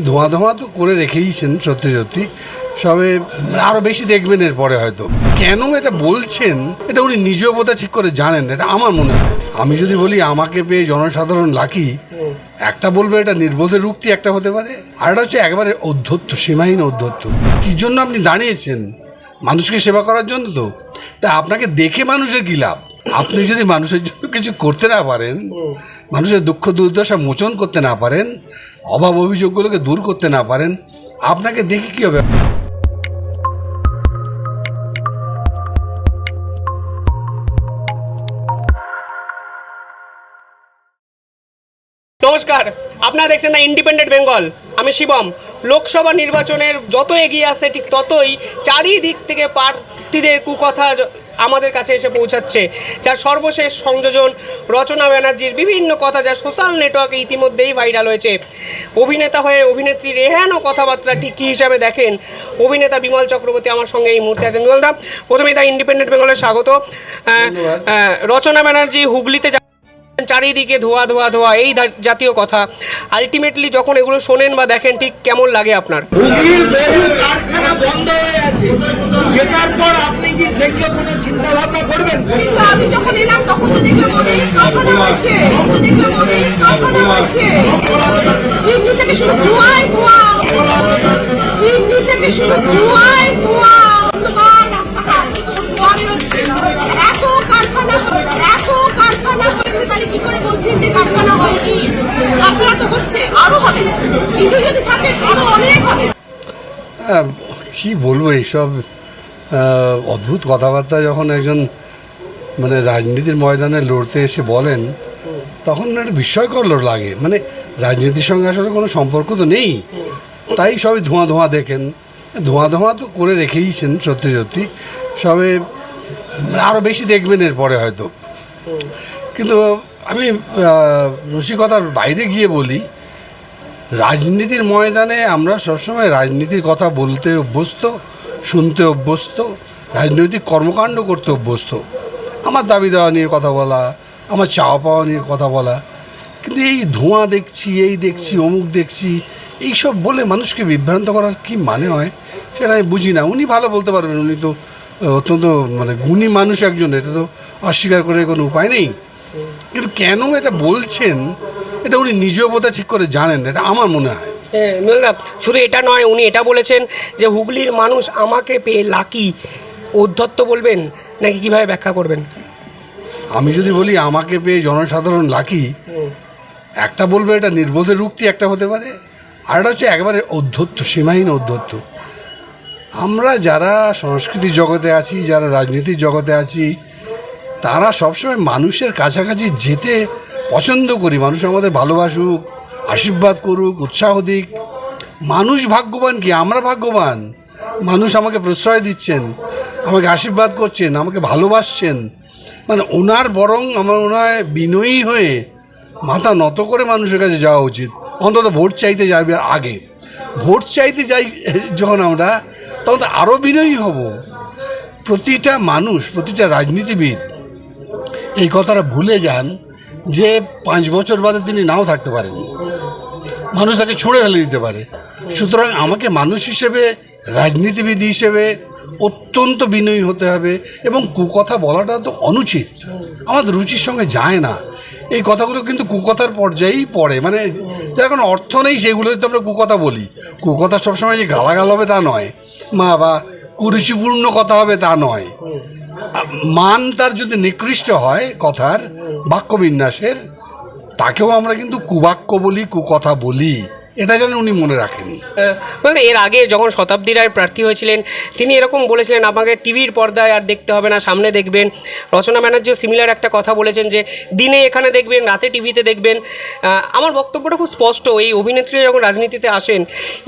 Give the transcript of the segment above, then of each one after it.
ধোঁয়া ধোঁয়া তো করে রেখেইছেন সত্যি সত্যি। সবে আরও বেশি দেখবেন এরপরে হয়তো। কেন এটা বলছেন, এটা উনি নিজেও বোধহয় ঠিক করে জানেন, এটা আমার মনে হয়। আমি যদি বলি আমাকে পেয়ে জনসাধারণ লাকি, একটা বলবে এটা নির্বোধের রুক্তি, একটা হতে পারে। আর এটা হচ্ছে একেবারে অধ্যত্ত, সীমাহীন অধ্যত্ত। কী জন্য আপনি দাঁড়িয়েছেন? মানুষকে সেবা করার জন্য তো। তা আপনাকে দেখে মানুষের কী লাভ? আপনি যদি মানুষের জন্য কিছু করতে না পারেন, মানুষের দুঃখ দুর্দশা মোচন করতে না পারেন অভাব অভিযোগগুলোকে দূর করতে না পারেন, আপনাকে দেখে কী হবে? নমস্কার, আপনারা দেখছেন না ইন্ডিপেন্ডেন্ট বেঙ্গল। আমি শিবম। লোকসভা নির্বাচনের যত এগিয়ে আসছে, ঠিক ততই চারিদিক থেকে প্রার্থীদের কুকথা আমাদের কাছে এসে পৌঁছাচ্ছে যার সর্বশেষ সংযোজন রচনা ব্যানার্জির বিভিন্ন কথা যা সোশ্যাল নেটওয়ার্কে ইতিমধ্যেই ভাইরাল হয়েছে। অভিনেতা হয়ে অভিনেত্রীর এহেন কথাবার্তা ঠিক কী হিসাবে দেখেন? অভিনেতা বিমল চক্রবর্তী আমার সঙ্গে এই মুহূর্তে আছেন। বিমল দা প্রথমেই তা ইন্ডিপেন্ডেন্ট বেঙ্গলের স্বাগত। রচনা ব্যানার্জি হুগলিতে চারিদিকে ধোয়া ধোয়া ধোয়া এই জাতীয় কথা। আলটিমেটলি যখন এগুলো শোনেন বা দেখেন ঠিক কেমন লাগে আপনার? হুগলির বহু কারখানা বন্ধ হয়ে আছে যেটার পর আপনি কি সেগুলো কোনো চিন্তা ভাবনা করবেন? কিন্তু আমি যখন এলাম তখন তো দেখলাম অনেক কারখানা হচ্ছে তো দেখলাম অনেক কারখানা হচ্ছে চিমনি থেকে শুধু ধোঁয়াই ধোঁয়া। চিমনি থেকে শুধু ধোঁয়াই ধোঁয়া। কি করে বলছেন যে কারখানা তো হচ্ছে আরও হবে। কিন্তু যদি থাকে আরও অনেক হবে। হ্যাঁ, কি বলব এইসব অদ্ভুত কথাবার্তা যখন একজন মানে রাজনীতির ময়দানে লড়তে এসে বলেন তখন একটা বিস্ময়কর লাগে। মানে রাজনীতির সঙ্গে আসলে কোনো সম্পর্ক তো নেই। তাই সবই ধোঁয়া ধোঁয়া দেখেন। ধোঁয়া ধোঁয়া তো করে রেখেইছেন সত্যি সত্যি। সবে আরও বেশি দেখবেন এরপরে হয়তো। কিন্তু আমি রসিকতার বাইরে গিয়ে বলি, রাজনীতির ময়দানে আমরা সবসময় রাজনীতির কথা বলতে অভ্যস্ত, শুনতে অভ্যস্ত, রাজনৈতিক কর্মকাণ্ড করতে অভ্যস্ত। আমার দাবি দেওয়া নিয়ে কথা বলা, আমার চাওয়া পাওয়া নিয়ে কথা বলা। কিন্তু এই ধোঁয়া দেখছি, এই দেখছি, অমুক দেখছি, এইসব বলে মানুষকে বিভ্রান্ত করার কি মানে হয়, সেটা আমি বুঝি না। উনি ভালো বলতে পারবেন, উনি তো অত্যন্ত মানে গুণী মানুষ একজন, এটা তো অস্বীকার করে কোনো উপায় নেই। কিন্তু কেন এটা বলছেন এটা উনি নিজেও বোধহয় ঠিক করে জানেন এটা আমার মনে হয়। হ্যাঁ না শুধু এটা নয় উনি এটা বলেছেন যে হুগলির মানুষ আমাকে পেয়ে লাকি। অধ্যত্ত বলবেন নাকি কীভাবে ব্যাখ্যা করবেন? আমি যদি বলি আমাকে পেয়ে জনসাধারণ লাকি একটা বলবে এটা নির্বোধের রুক্তি একটা হতে পারে আর এটা হচ্ছে একেবারে অধ্যত্ত সীমাহীন অধ্যত্ত। আমরা যারা সংস্কৃতির জগতে আছি যারা রাজনীতির জগতে আছি তারা সবসময় মানুষের কাছাকাছি যেতে পছন্দ করি। মানুষ আমাদের ভালোবাসুক, আশীর্বাদ করুক, উৎসাহ দিক। মানুষ ভাগ্যবান কি? আমরা ভাগ্যবান। মানুষ আমাকে প্রশ্রয় দিচ্ছেন, আমাকে আশীর্বাদ করছেন, আমাকে ভালোবাসছেন। মানে ওনার বরং আমার মনে হয় বিনয়ী হয়ে মাথা নত করে মানুষের কাছে যাওয়া উচিত। অন্তত ভোট চাইতে যাবে আগে। ভোট চাইতে যাই যখন আমরা, তখন তো আরও বিনয়ী হব। প্রতিটা মানুষ, প্রতিটা রাজনীতিবিদ এই কথাটা ভুলে যান যে পাঁচ বছর বাদে তিনি নাও থাকতে পারেন। মানুষ তাকে ছুঁড়ে ফেলে দিতে পারে। সুতরাং আমাকে মানুষ হিসেবে, রাজনীতিবিদ হিসেবে অত্যন্ত বিনয়ী হতে হবে এবং কুকথা বলাটা তো অনুচিত। আমাদের রুচির সঙ্গে যায় না। এই কথাগুলো কিন্তু কুকথার পর্যায়েই পড়ে। মানে যার কোনো অর্থ নেই সেগুলোই তো আমরা কুকথা বলি। কুকথা সবসময় যে গালাগাল হবে তা নয়। মা বা কুরুচিপূর্ণ কথা হবে তা নয়। মান তার যদি নিকৃষ্ট হয় কথার, বাক্যবিন্যাসের, তাকেও আমরা কিন্তু কুবাক্য বলি, কুকথা বলি। এটা যেন উনি মনে রাখেন এর আগে যখন শতাব্দী রায় প্রার্থী হয়েছিলেন, তিনি এরকম বলেছিলেন, আমাকে টিভির পর্দায় আর দেখতে হবে না, সামনে দেখবেন। রচনা ব্যানার্জিও সিমিলার একটা কথা বলেছেন যে, দিনে এখানে দেখবেন, রাতে টিভিতে দেখবেন। আমার বক্তব্যটা খুব স্পষ্ট, এই অভিনেত্রী যখন রাজনীতিতে আসেন,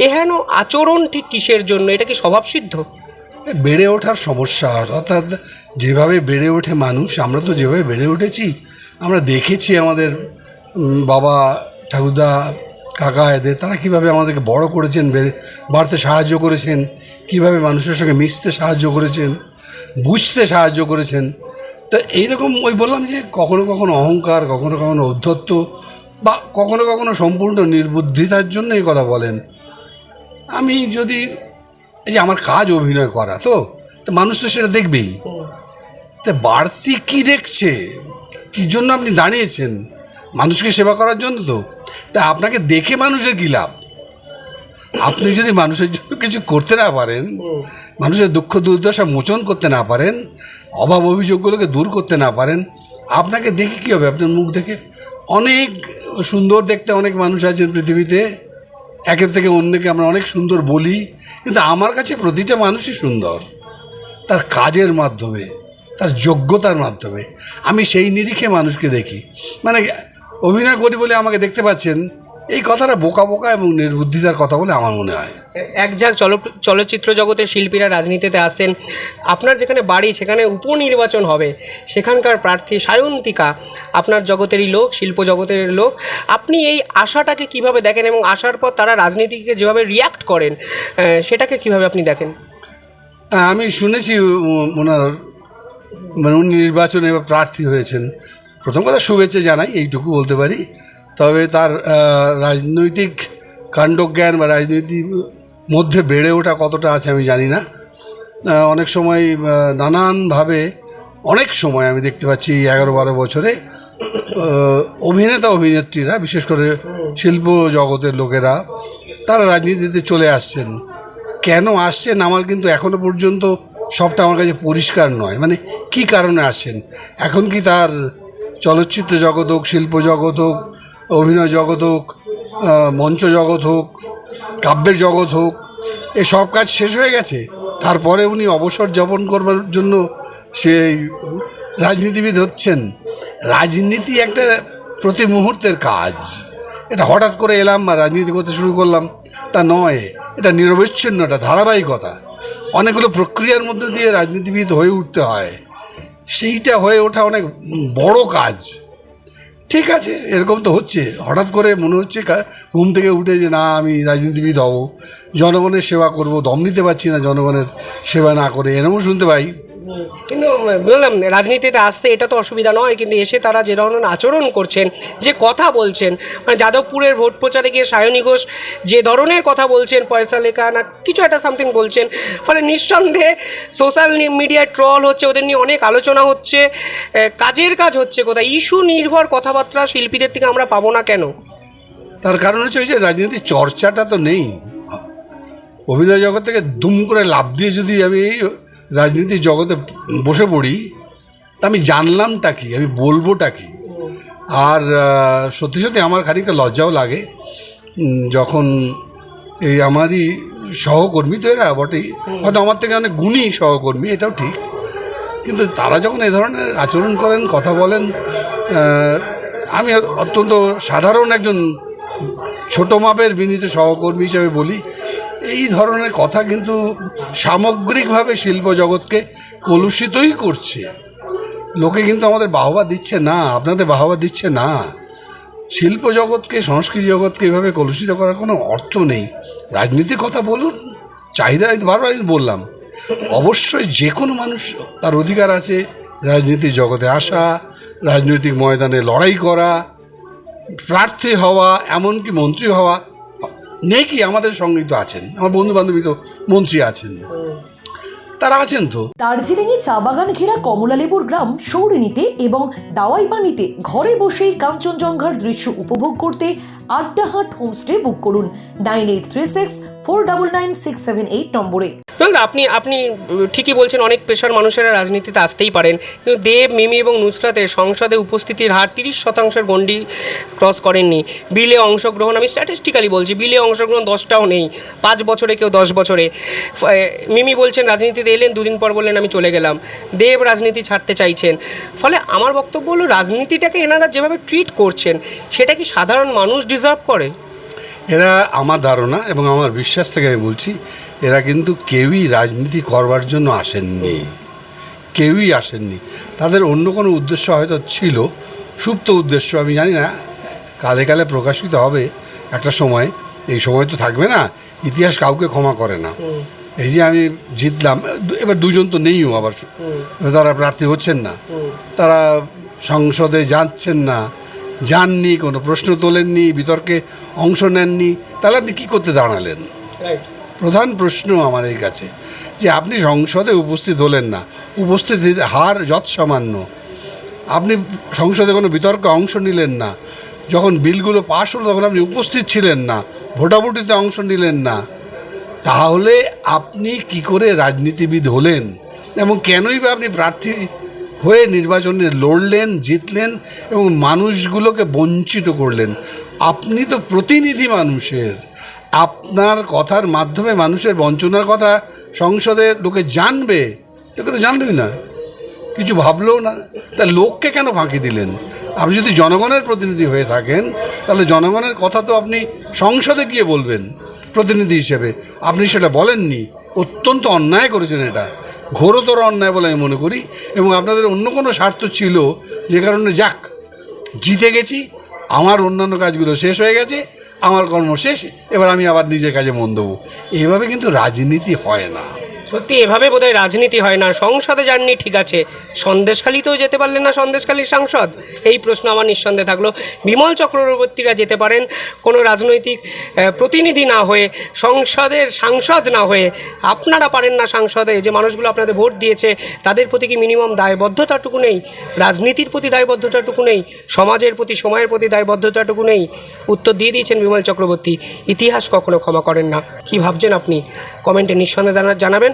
এহেন আচরণ ঠিক কিসের জন্য? এটা কি স্বভাবসিদ্ধ? বেড়ে ওঠার সমস্যা, অর্থাৎ যেভাবে বেড়ে ওঠে মানুষ, আমরা তো যেভাবে বেড়ে উঠেছি, আমরা দেখেছি আমাদের বাবা, ঠাকুরদা, কাকা, এদের, তারা কীভাবে আমাদেরকে বড় করেছেন বেড়ে- বাড়তে সাহায্য করেছেন, কীভাবে মানুষের সঙ্গে মিশতে সাহায্য করেছেন, বুঝতে সাহায্য করেছেন। তা এইরকম ওই বললাম যে, কখনো কখনো অহংকার, কখনো কখনো ঔদ্ধত্য, বা কখনো কখনো সম্পূর্ণ নির্বুদ্ধিতার জন্য এই কথা বলেন। আমি যদি এই যে আমার কাজ অভিনয় করা, তো? তো মানুষ তো সেটা দেখবেই। তা বাড়তি কি দেখছে? কি জন্য আপনি দাঁড়িয়েছেন? মানুষকে সেবা করার জন্য তো। তা আপনাকে দেখে মানুষের কী লাভ? আপনি যদি মানুষের জন্য কিছু করতে না পারেন, মানুষের দুঃখ, দুর্দশা মোচন করতে না পারেন, অভাব অভিযোগগুলোকে দূর করতে না পারেন, আপনাকে দেখে কী হবে? আপনার মুখ দেখে অনেক সুন্দর দেখতে অনেক মানুষ আছেন পৃথিবীতে। একের থেকে অন্যকে আমরা অনেক সুন্দর বলি, কিন্তু আমার কাছে প্রতিটা মানুষই সুন্দর। তার কাজের মাধ্যমে, তার যোগ্যতার মাধ্যমে। আমি সেই নিরিখে মানুষকে দেখি। মানে অভিনয় করি বলে আমাকে দেখতে পাচ্ছেন এই কথাটা বোকা বোকা এবং নির্বুদ্ধিতার কথা বলে আমার মনে হয়। এক ঝাঁক চল চলচ্চিত্র জগতের শিল্পীরা রাজনীতিতে আসেন আপনার যেখানে বাড়ি সেখানে উপনির্বাচন হবে। সেখানকার প্রার্থী সায়ন্তিকা আপনার জগতেরই লোক শিল্প জগতের লোক। আপনি এই আশাটাকে কীভাবে দেখেন এবং আসার পর তারা রাজনীতিকে যেভাবে রিয়াক্ট করেন সেটাকে কীভাবে আপনি দেখেন? হ্যাঁ, আমি শুনেছি ওনার মানে উনি নির্বাচনে প্রার্থী হয়েছেন। প্রথম কথা শুভেচ্ছা জানাই এইটুকু বলতে পারি। তবে তার রাজনৈতিক কাণ্ডজ্ঞান বা রাজনীতির মধ্যে বেড়ে ওঠা কতটা আছে আমি জানি না। অনেক সময় নানানভাবে, অনেক সময় আমি দেখতে পাচ্ছি এগারো বারো বছরে অভিনেতা, অভিনেত্রীরা, বিশেষ করে শিল্প জগতের লোকেরা, তারা রাজনীতিতে চলে আসছেন। কেন আসছেন আমার কিন্তু এখনও পর্যন্ত সবটা আমার কাছে পরিষ্কার নয়। মানে কি কারণে আসছেন? এখন কি তার চলচ্চিত্র জগৎ হোক, শিল্প জগৎ হোক অভিনয় জগৎ হোক মঞ্চ জগৎ হোক, কাব্যের জগৎ হোক এই সব কাজ শেষ হয়ে গেছে। তারপরে উনি অবসর যাপন করবার জন্য সেই রাজনীতিবিদ হচ্ছেন। রাজনীতি একটা প্রতি মুহূর্তের কাজ। এটা হঠাৎ করে এলাম বা রাজনীতি করতে শুরু করলাম। তা নয়, এটা নিরবচ্ছিন্ন একটা ধারাবাহিকতা। অনেকগুলো প্রক্রিয়ার মধ্যে দিয়ে রাজনীতিবিদ হয়ে উঠতে হয়। সেইটা হয়ে ওঠা অনেক বড় কাজ। ঠিক আছে, এরকম তো হচ্ছে। হঠাৎ করে মনে হচ্ছে ঘুম থেকে উঠে যে না, আমি রাজনীতিবিদ হব। জনগণের সেবা করব, দম নিতে পারছি না জনগণের সেবা না করে এরকমও শুনতে পাই। বললাম, রাজনীতিতে আসতে এটা তো অসুবিধা নয়, কিন্তু এসে তারা যে ধরনের আচরণ করছেন, যে কথা বলছেন মানে যাদবপুরের ভোট প্রচারে গিয়ে সায়নী ঘোষ যে ধরনের কথা বলছেন, পয়সা লেখা না, কিছু একটা সামথিং বলছেন, ফলে নিঃসন্দেহে সোশ্যাল মিডিয়ায় ট্রল হচ্ছে, ওদের নিয়ে অনেক আলোচনা হচ্ছে কাজের কাজ হচ্ছে কোথায় ইস্যু নির্ভর কথাবার্তা শিল্পীদের থেকে আমরা পাবো না কেন? তার কারণ হচ্ছে ওই যে রাজনীতির চর্চাটা তো নেই। অভিনয় জগৎ থেকে দুম করে লাভ দিয়ে যদি আমি রাজনীতির জগতে বসে পড়ি, তা আমি জানলামটা কি? আমি বলবোটা কি? আর সত্যি সত্যি আমার খানিকটা লজ্জাও লাগে। যখন এই আমারই সহকর্মী তো এরা বটেই, হয়তো আমার থেকে অনেক গুণী সহকর্মী, এটাও ঠিক। কিন্তু তারা যখন এ ধরনের আচরণ করেন, কথা বলেন আমি অত্যন্ত সাধারণ একজন ছোট মাপের বিনীত সহকর্মী হিসেবে বলি এই ধরনের কথা কিন্তু সামগ্রিকভাবে শিল্প জগৎকে কলুষিতই করছে। লোকে কিন্তু আমাদের বাহবা দিচ্ছে না, আপনাদের বাহবা দিচ্ছে না। শিল্প জগৎকে, সংস্কৃতি জগৎকে এভাবে কলুষিত করার কোনো অর্থ নেই। রাজনীতির কথা বলুন, চাহিদা বারবার আমি বললাম, অবশ্যই যে কোনো মানুষ তার অধিকার আছে রাজনীতির জগতে আসা, রাজনৈতিক ময়দানে লড়াই করা, প্রার্থী হওয়া, এমনকি মন্ত্রী হওয়া। নেই কি আমাদের সঙ্গে তো আছেন, আমার বন্ধু বান্ধবী তো মন্ত্রী আছেন। তারা আছেন তো? দার্জিলিংয়ে চা বাগান ঘেরা কমলালেবুর গ্রাম সৌরিনীতে এবং দাওয়াই পানিতে ঘরে বসেই কাঞ্চনজঙ্ঘার দৃশ্য উপভোগ করতে আড্ডাহাট হোমস্টে বুক করুন। Nine eight three six, four double nine six seven eight নম্বরে। না আপনি আপনি ঠিকই বলছেন, অনেক পেশার মানুষেরা রাজনীতিতে আসতেই পারেন। কিন্তু দেব, মিমি এবং নুসরাতের সংসদে উপস্থিতির হার তিরিশ শতাংশের গণ্ডি ক্রস করেননি। বিলে অংশগ্রহণ, আমি স্ট্যাটিস্টিক্যালি বলছি, বিলে অংশগ্রহণ দশটাও নেই। পাঁচ বছরে কেউ দশ বছরে। মিমি বলছেন, রাজনীতিতে এলেন, দুদিন পর বললেন, আমি চলে গেলাম। দেব রাজনীতি ছাড়তে চাইছেন। ফলে আমার বক্তব্য হলো, রাজনীতিটাকে এনারা যেভাবে ট্রিট করছেন, সেটা কি সাধারণ মানুষ ডিজার্ভ করে? এরা আমার ধারণা এবং আমার বিশ্বাস থেকে আমি বলছি এরা কিন্তু কেউই রাজনীতি করবার জন্য আসেননি। কেউই আসেননি। তাদের অন্য কোনো উদ্দেশ্য হয়তো ছিল সুপ্ত উদ্দেশ্য আমি জানি না কালে কালে প্রকাশিত হবে একটা সময় এই সময় তো থাকবে না ইতিহাস কাউকে ক্ষমা করে না। এই যে আমি জিতলাম এবার দুজন তো নেইও আবার তারা প্রার্থী হচ্ছেন না। তারা সংসদে যাচ্ছেন না যাননি কোনো প্রশ্ন তোলেননি বিতর্কে অংশ নেননি তাহলে আপনি কী করতে দাঁড়ালেন? প্রধান প্রশ্ন আমার এই কাছে যে আপনি সংসদে উপস্থিত হলেন না উপস্থিত হার যৎসামান্য। আপনি সংসদে কোনো বিতর্কে অংশ নিলেন না যখন বিলগুলো পাশ হলো তখন আপনি উপস্থিত ছিলেন না ভোটাভুটিতে অংশ নিলেন না তাহলে আপনি কি করে রাজনীতিবিদ হলেন? এবং কেনই বা আপনি প্রার্থী হয়ে নির্বাচনে লড়লেন, জিতলেন এবং মানুষগুলোকে বঞ্চিত করলেন। আপনি তো প্রতিনিধি মানুষের। আপনার কথার মাধ্যমে মানুষের বঞ্চনার কথা সংসদে লোকে জানবে। তোকে তো জানলই না। কিছু ভাবলেও না। তা লোককে কেন ফাঁকি দিলেন? আপনি যদি জনগণের প্রতিনিধি হয়ে থাকেন, তাহলে জনগণের কথা তো আপনি সংসদে গিয়ে বলবেন, প্রতিনিধি হিসেবে। আপনি সেটা বলেননি। অত্যন্ত অন্যায় করেছেন এটা। ঘোরতর অন্যায় বলে আমি মনে করি এবং আপনাদের অন্য কোনো স্বার্থ ছিল যে কারণে যাক, জিতে গেছি, আমার অন্যান্য কাজগুলো শেষ হয়ে গেছে, আমার কর্ম শেষ, এবার আমি আবার নিজের কাজে মন দেবো। এইভাবে কিন্তু রাজনীতি হয় না। সত্যি, এভাবে বোধহয় রাজনীতি হয় না। সংসদে যাননি, ঠিক আছে। সন্দেশখালিতেও যেতে পারলেন না সন্দেশখালীর সাংসদ? এই প্রশ্ন আমার নিঃসন্দেহে থাকল। বিমল চক্রবর্তীরা যেতে পারেন, কোনো রাজনৈতিক প্রতিনিধি না হয়ে, সংসদের সাংসদ না হয়ে, আপনারা পারেন না সাংসদে। যে মানুষগুলো আপনাদের ভোট দিয়েছে, তাদের প্রতি কি মিনিমাম দায়বদ্ধতাটুকু নেই? রাজনীতির প্রতি দায়বদ্ধতাটুকু নেই? সমাজের প্রতি, সময়ের প্রতি দায়বদ্ধতাটুকু নেই? উত্তর দিয়ে দিয়েছেন বিমল চক্রবর্তী। ইতিহাস কখনো ক্ষমা করেন না। কি ভাবছেন আপনি? কমেন্টে নিঃসন্দেহে জানা- জানাবেন।